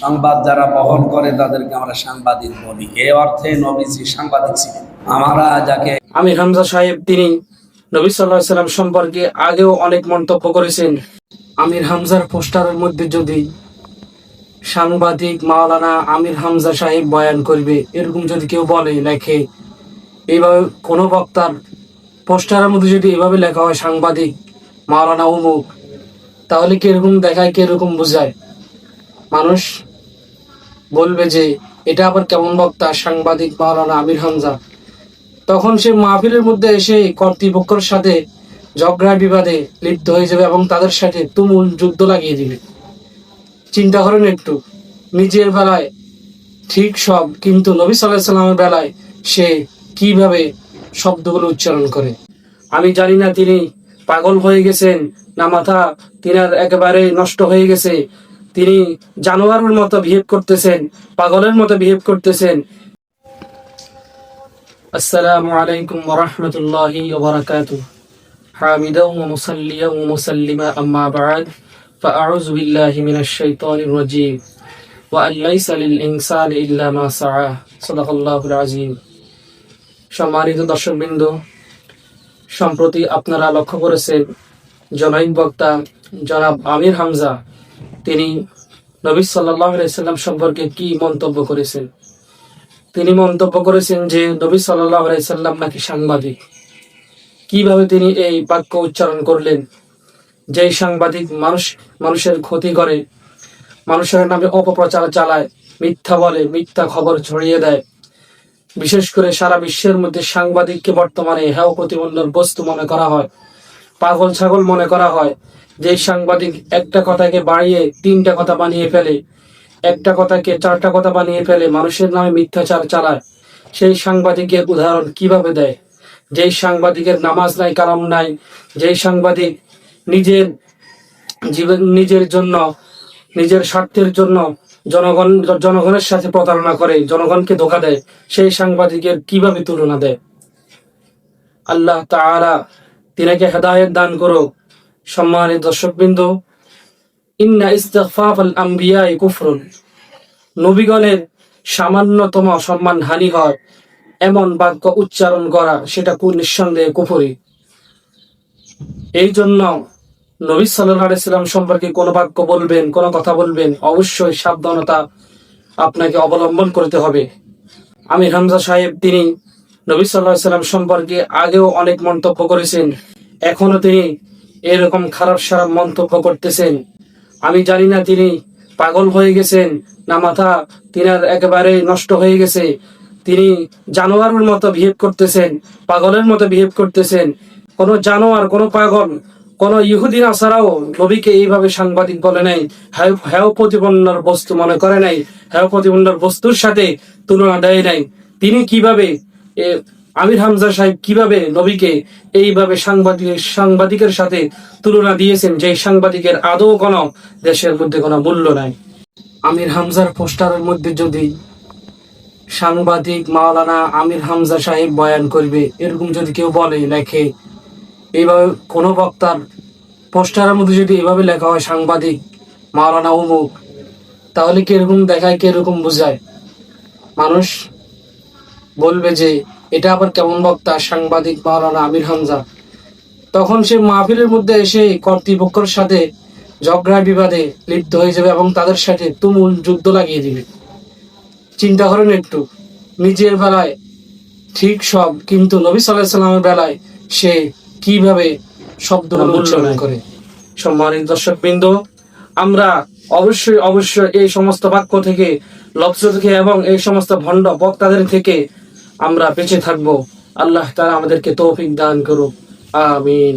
সংবাদ যারা বহন করে, তাদেরকে আমরা সাংবাদিক বলি। এ অর্থে নবীজি সাংবাদিক ছিলেন। আমরা যাকে আমির হামজা সাহেব, তিনি নবী সাল্লাহ সাল্লাম সম্পর্কে আগেও অনেক মন্তব্য করেছেন। আমির হামজার পোস্টারের মধ্যে যদি সাংবাদিক মাওলানা আমির হামজা সাহেব বয়ান করবে, এরকম যদি কেউ বলে, লেখে, এইভাবে কোনো বক্তার পোস্টারের মধ্যে যদি এভাবে লেখা হয়, সাংবাদিক, মাওলানা অমুক, তাহলে কীরকম দেখায়, কীরকম বোঝায়? মানুষ বলবে যে, এটা আবার কেমন বক্তা? সাংবাদিক মাওলানা আমির হামজা। তখন সে মাহফিলের মধ্যে এসে কর্তৃপক্ষের সাথে ঝগড়া বিবাদে লিপ্ত হয়ে যাবে এবং তাদের সাথে তুমুল যুদ্ধ লাগিয়ে দিবে। চিন্তা করেন একটু। নিজের বেলায় ঠিক সব, কিন্তু নবী সাল্লাহ সাল্লামের বেলায় সে কীভাবে শব্দগুলো উচ্চারণ করে? আমি জানি না তিনি পাগল হয়ে গেছেন, না মাথা তিনার একেবারে নষ্ট হয়ে গেছে। তিনি জানোয়ারের মতো বিহেভ করতেছেন পাগলের মতো বিহেভ করতেছেন السلام عليكم ورحمة الله وبركاته حامدا ومصليا ومسلما أما بعد فأعوذ بالله من الشيطان الرجيم وأن ليس للإنسان إلا ما سعى صدق الله العظيم সম্মানিত দর্শকবৃন্দ সম্প্রতি আপনারা লক্ষ্য করেছেন জনৈক বক্তা জনাব আমির হামজা তিনি নবী সাল্লাহ সাল্লাম সম্পর্কে কি মন্তব্য করেছেন? তিনি মন্তব্য করেছেন যে নবী সাল্লাহ সাল্লাম নাকি সাংবাদিক। কীভাবে তিনি এই বাক্য উচ্চারণ করলেন? যে সাংবাদিক মানুষ, মানুষের ক্ষতি করে, মানুষের নামে অপপ্রচার চালায়, মিথ্যা বলে, মিথ্যা খবর ছড়িয়ে দেয়। বিশেষ করে সারা বিশ্বের মধ্যে সাংবাদিককে বর্তমানে হেয় প্রতিবন্ধর বস্তু মনে করা হয় পাগল ছাগল মনে করা হয় যে সাংবাদিক একটা কথাকে বাড়িয়ে তিনটা কথা বানিয়ে ফেলে, একটা কথাকে চারটা কথা বানিয়ে ফেলে, মানুষের নামে মিথ্যাচার চালায়, সেই সাংবাদিকের উদাহরণ কীভাবে দেয়? যেই সাংবাদিকের নামাজ নাই, কালাম নাই, যেই সাংবাদিক নিজের জীবন, নিজের জন্য, নিজের স্বার্থের জন্য জনগণ, জনগণের সাথে প্রতারণা করে, জনগণকে ধোকা দেয়, সেই সাংবাদিকের কীভাবে তুলনা দেয়? আল্লাহ তাআলা তিনাকে হেদায়েত দান করো সম্মানিত দর্শকবৃন্দ, ইন্না ইস্তিগফাফ আল কুফরুন। নবীগণের সামান্যতম সম্মান হানি হয় এমন বাক্য উচ্চারণ করা, সেটা কোন নিঃসন্দেহে কুফরি? এই জন্য নবী সাল্লাম সম্পর্কে কোন বাক্য বলবেন, কোন কথা বলবেন, অবশ্যই সাবধানতা আপনাকে অবলম্বন করতে হবে। আমি হামজা সাহেব, তিনি নবী সাল্লাহ সাল্লাম সম্পর্কে আগেও অনেক মন্তব্য করেছেন, এখনও তিনি এরকম খারাপ সারাপ মন্তব্য করতেছেন। আমি জানি না তিনি পাগল হয়ে গেছেন না মাথা তিনার একেবারে নষ্ট হয়ে গেছে। তিনি জানোয়ারের মতো বিহেভ করতেছেন, পাগলের মতো বিহেভ করতেছেন। কোন জানোয়ার, কোন পাগল, কোন ইহুদিন আসারাও নবীকে এইভাবে সাংবাদিক বলে নাই। হ্যাঁ হ্যাঁ প্রতিপন্নর বস্তু মনে করে নাই হ্যাঁ প্রতিপন্নর বস্তুর সাথে তুলনা দেয় নাই। তিনি কীভাবে আমির হামজা সাহেব কীভাবে নবীকে এইভাবে সাংবাদিক সাংবাদিকের সাথে তুলনা দিয়েছেন যে সাংবাদিকের আদৌ কোনো দেশের মধ্যে কোনো মূল্য নাই? আমির হামজার পোস্টারের মধ্যে যদি সাংবাদিক মাওলানা আমির হামজা সাহেব বয়ান করবে, এরকম যদি কেউ বলে, লেখে, এইভাবে কোনো বক্তার পোস্টারের মধ্যে যদি এভাবে লেখা হয়, সাংবাদিক, মাওলানা অমুক, তাহলে কীরকম দেখায়, কীরকম বোঝায়? মানুষ বলবে যে এটা আবার কেমন বক্তা? সাংবাদিক মাওলানা আমির হামজা। তখন সে মাহফিলের মধ্যে এসে কর্তৃপক্ষের সাথে ঝগড়া বিবাদে লিপ্ত হয়ে যাবে এবং তাদের সাথে তুমুল যুদ্ধ লাগিয়ে দিবে। চিন্তা করেন একটু। নিজের বেলায় ঠিক সব কিন্তু নবী সাল্লাহ সাল্লামের বেলায় সে কীভাবে শব্দ উচ্চারণ করে? সম্মানিত দর্শক বৃন্দ আমরা অবশ্যই অবশ্যই এই সমস্ত বাক্য থেকে লক্ষ্য থেকে এবং এই সমস্ত ভণ্ড বক্তাদের থেকে আমরা বেঁচে থাকব। আল্লাহ তারা আমাদেরকে তৌফিক দান করুক। আমিন।